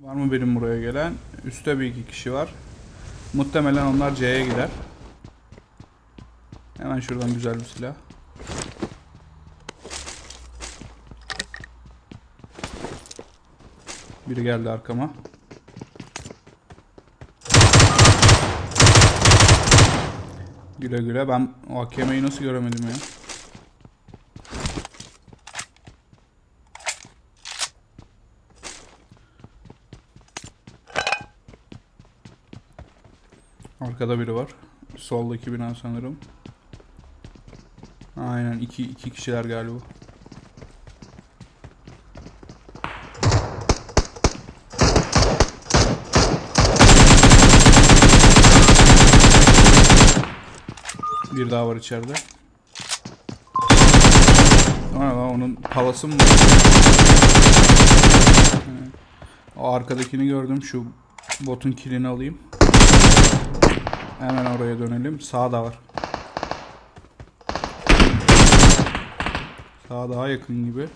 Var mı benim buraya gelen? Üste bir iki kişi var. Muhtemelen onlar C'ye gider. Hemen şuradan güzel bir silah. Biri geldi arkama. Güle güle. Ben o AKM'yi nasıl göremedim ya? Arkada biri var. Soldaki bina sanırım. Aynen iki, iki kişiler galiba. Bir daha var içeride. Aa, onun palası mı? O arkadakini gördüm. Şu botun kilini alayım. Hemen oraya dönelim. Sağda var. Sağ daha yakın gibi.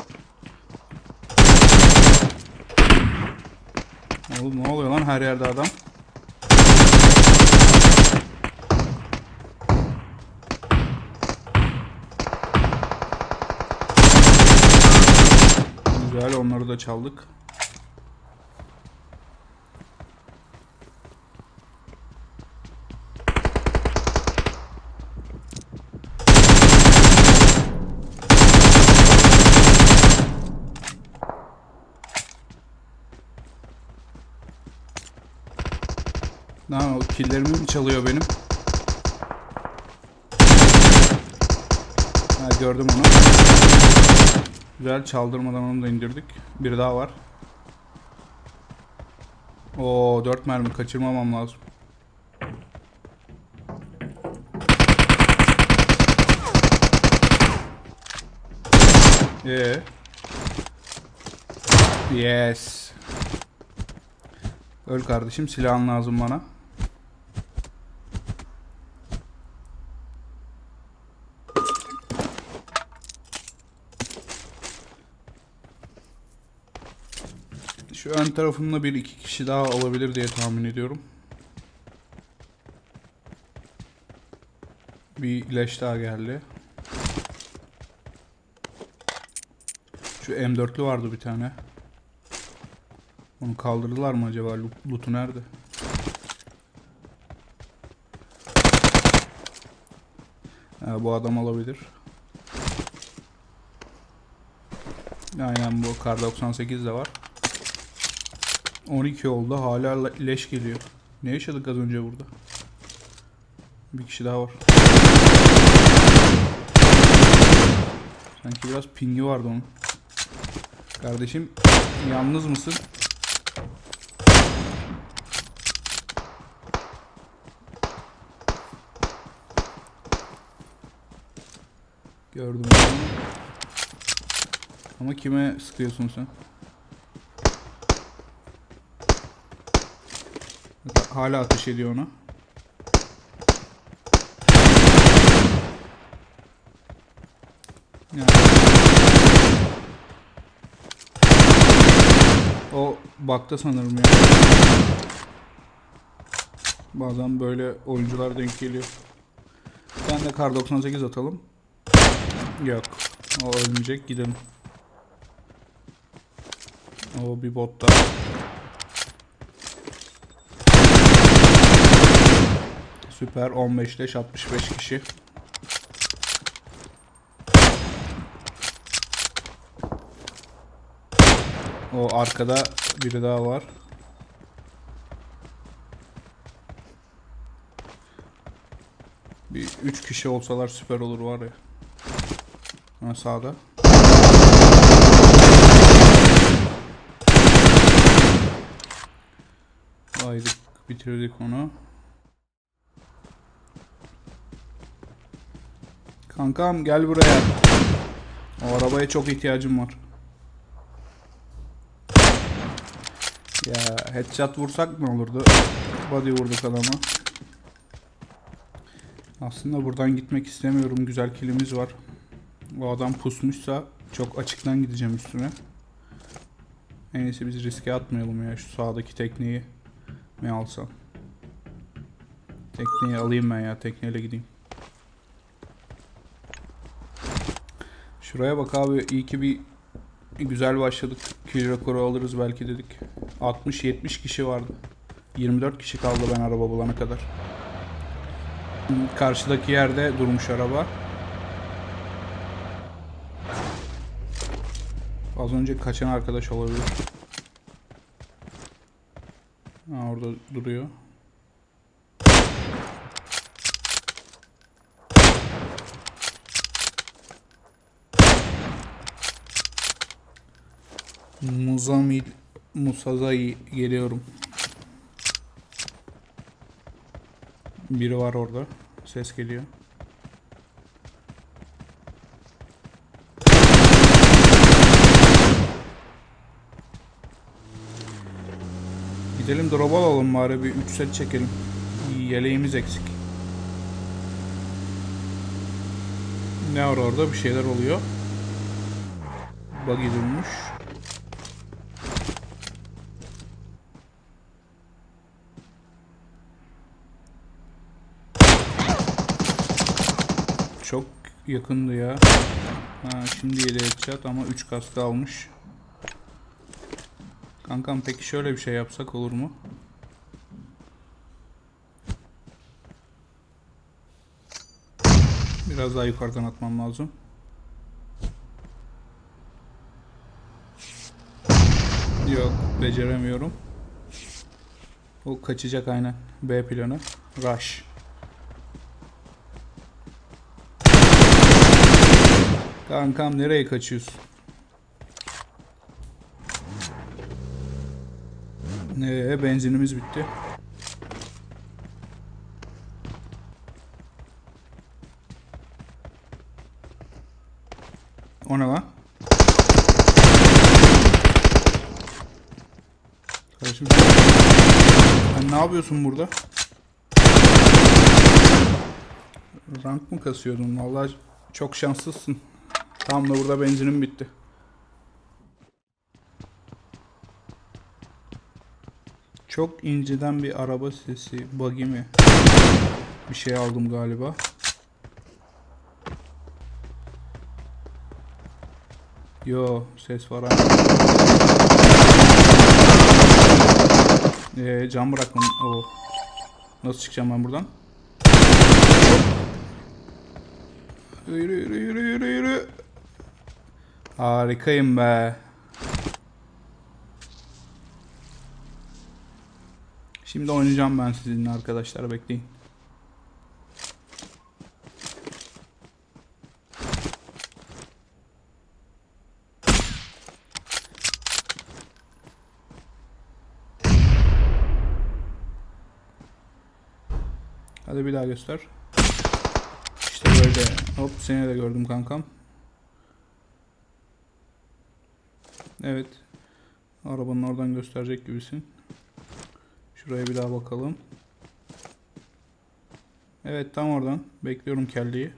Oğlum ne oluyor lan her yerde adam? Güzel onları da çaldık. Lan o killerimi mi çalıyor benim? Ha gördüm onu. Güzel çaldırmadan onu da indirdik. Bir daha var. O 4 mermi kaçırmamam lazım. Ee. Yes. Öl kardeşim silahın lazım bana. Şu ön tarafımda bir iki kişi daha olabilir diye tahmin ediyorum. Bir leş daha geldi. Şu M4'lü vardı bir tane. Onu kaldırdılar mı acaba? Loot- Loot'u nerede? Ha, bu adam olabilir. Aynen bu kar 98 de var. 12 oldu. Hala le- leş geliyor. Ne yaşadık az önce burada? Bir kişi daha var. Sanki biraz pingi vardı onun. Kardeşim yalnız mısın? Gördüm. Ama kime sıkıyorsun sen? Hala ateş ediyor ona. Yani. O bakta sanırım ya. Bazen böyle oyuncular denk geliyor. Ben de kar 98 atalım. Yok. O ölmeyecek. Gidelim. O bir bot daha. Süper 15 leş 65 kişi. O arkada biri daha var. Bir 3 kişi olsalar süper olur var ya. Ha, sağda. Haydi bitirdik onu. Kankam gel buraya. O arabaya çok ihtiyacım var. Ya headshot vursak ne olurdu? Body vurduk adama. Aslında buradan gitmek istemiyorum. Güzel kilimiz var. Bu adam pusmuşsa çok açıktan gideceğim üstüne. En iyisi biz riske atmayalım ya şu sağdaki tekneyi mi alsam? Tekneyi alayım ben ya tekneyle gideyim. Şuraya bak abi iyi ki bir güzel başladık. Kill rekoru alırız belki dedik. 60-70 kişi vardı. 24 kişi kaldı ben araba bulana kadar. Karşıdaki yerde durmuş araba. Az önce kaçan arkadaş olabilir. Ha, orada duruyor. Muzamil Musazai geliyorum. Biri var orada. Ses geliyor. Gidelim drop alalım bari bir 3 set çekelim. Yeleğimiz eksik. Ne var orada? Bir şeyler oluyor. Buggy durmuş. Çok yakındı ya. Ha, şimdi yedi headshot ama 3 kaskı almış. Kankam peki şöyle bir şey yapsak olur mu? Biraz daha yukarıdan atmam lazım. Yok beceremiyorum. O kaçacak aynen. B planı. Rush. Kankam nereye kaçıyorsun? Ee, benzinimiz bitti. O ne lan? Kardeşim sen, ne yapıyorsun burada? Rank mı kasıyordun? Vallahi çok şanslısın. Tam da burada benzinim bitti. Çok inceden bir araba sesi. Buggy mi? Bir şey aldım galiba. Yo ses var. Ee, cam bırakın. Oo. Nasıl çıkacağım ben buradan? Yürü yürü yürü yürü yürü. Harikayım be. Şimdi oynayacağım ben sizinle arkadaşlar bekleyin. Hadi bir daha göster. İşte böyle. Hop seni de gördüm kankam. Evet. Arabanın oradan gösterecek gibisin. Şuraya bir daha bakalım. Evet tam oradan. Bekliyorum kelleyi.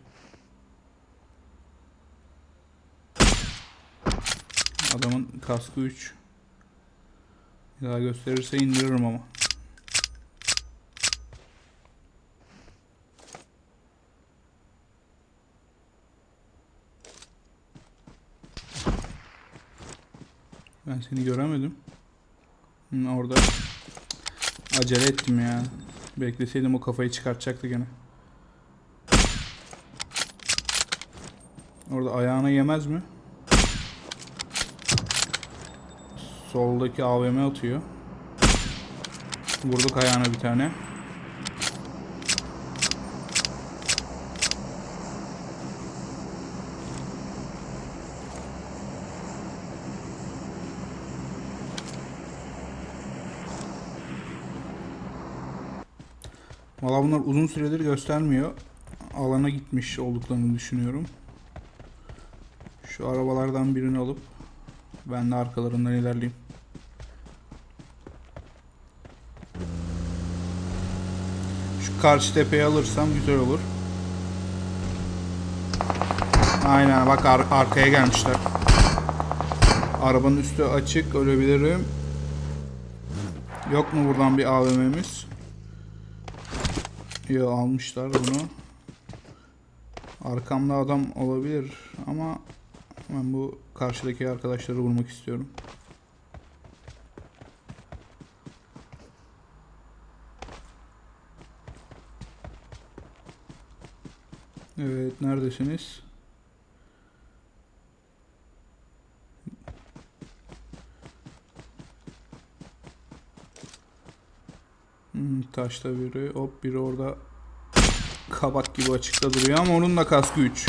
Adamın kaskı 3. Bir daha gösterirse indiririm ama. Ben seni göremedim. Hı, orada acele ettim ya. Bekleseydim o kafayı çıkartacaktı gene. Orada ayağına yemez mi? Soldaki AVM atıyor. Vurduk ayağına bir tane. Valla bunlar uzun süredir göstermiyor. Alana gitmiş olduklarını düşünüyorum. Şu arabalardan birini alıp ben de arkalarından ilerleyeyim. Şu karşı tepeyi alırsam güzel olur. Aynen bak ar- arkaya gelmişler. Arabanın üstü açık ölebilirim. Yok mu buradan bir AVM'miz? Yo almışlar bunu. Arkamda adam olabilir ama ben bu karşıdaki arkadaşları vurmak istiyorum. Evet neredesiniz? Hmm, taşta biri. Hop biri orada kabak gibi açıkta duruyor ama onun da kaskı 3.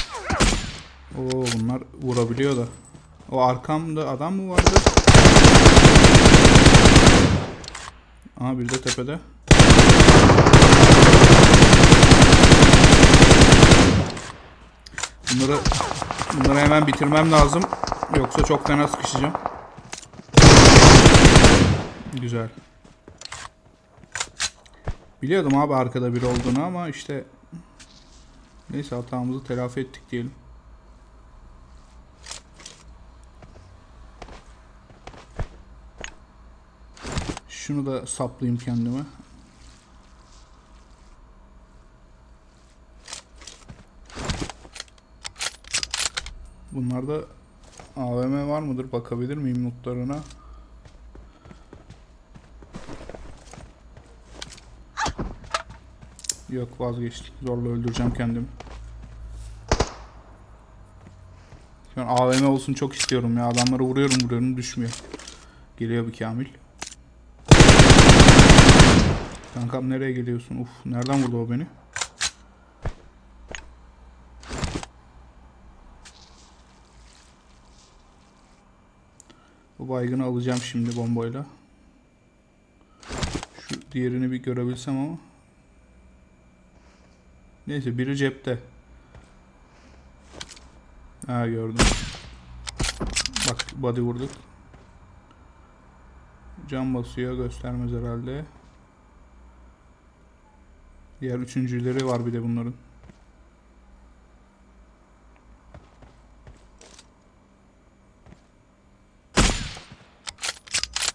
Oo bunlar vurabiliyor da. O arkamda adam mı vardı? Aha bir de tepede. Bunları bunları hemen bitirmem lazım. Yoksa çok fena sıkışacağım. Güzel. Biliyordum abi arkada biri olduğunu ama işte neyse hatamızı telafi ettik diyelim. Şunu da saplayayım kendime. Bunlarda AVM var mıdır? Bakabilir miyim notlarına? Yok vazgeçtim. Zorla öldüreceğim kendimi. Şu an AVM olsun çok istiyorum ya. Adamları vuruyorum vuruyorum düşmüyor. Geliyor bir Kamil. Kankam nereye geliyorsun? Uf nereden vurdu o beni? Bu baygını alacağım şimdi bombayla. Şu diğerini bir görebilsem ama. Neyse biri cepte. Ha gördüm. Bak body vurduk. Cam basıyor göstermez herhalde. Diğer üçüncüleri var bir de bunların.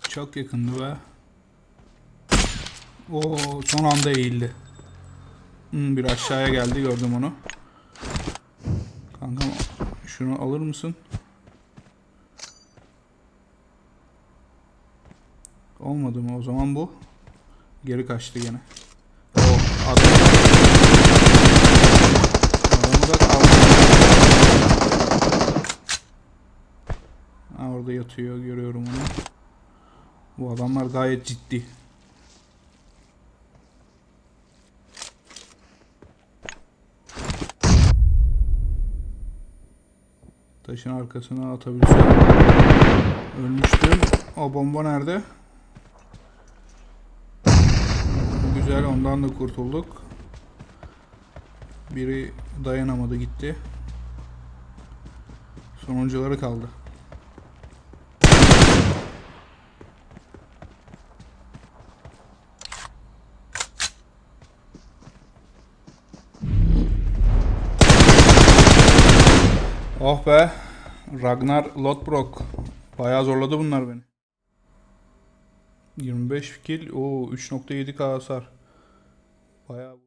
Çok yakındı be. Oo son anda eğildi. Hmm, bir aşağıya geldi gördüm onu. Kankam şunu alır mısın? Olmadı mı? O zaman bu. Geri kaçtı gene. O adam. Adamı da kaldı. Ha, orada yatıyor görüyorum onu. Bu adamlar gayet ciddi. Taşın arkasına atabilsem. Ölmüştüm. O bomba nerede? Güzel ondan da kurtulduk. Biri dayanamadı gitti. Sonuncuları kaldı. Oh be. Ragnar Lodbrok. Bayağı zorladı bunlar beni. 25 kill. Oo 3.7k hasar. Bayağı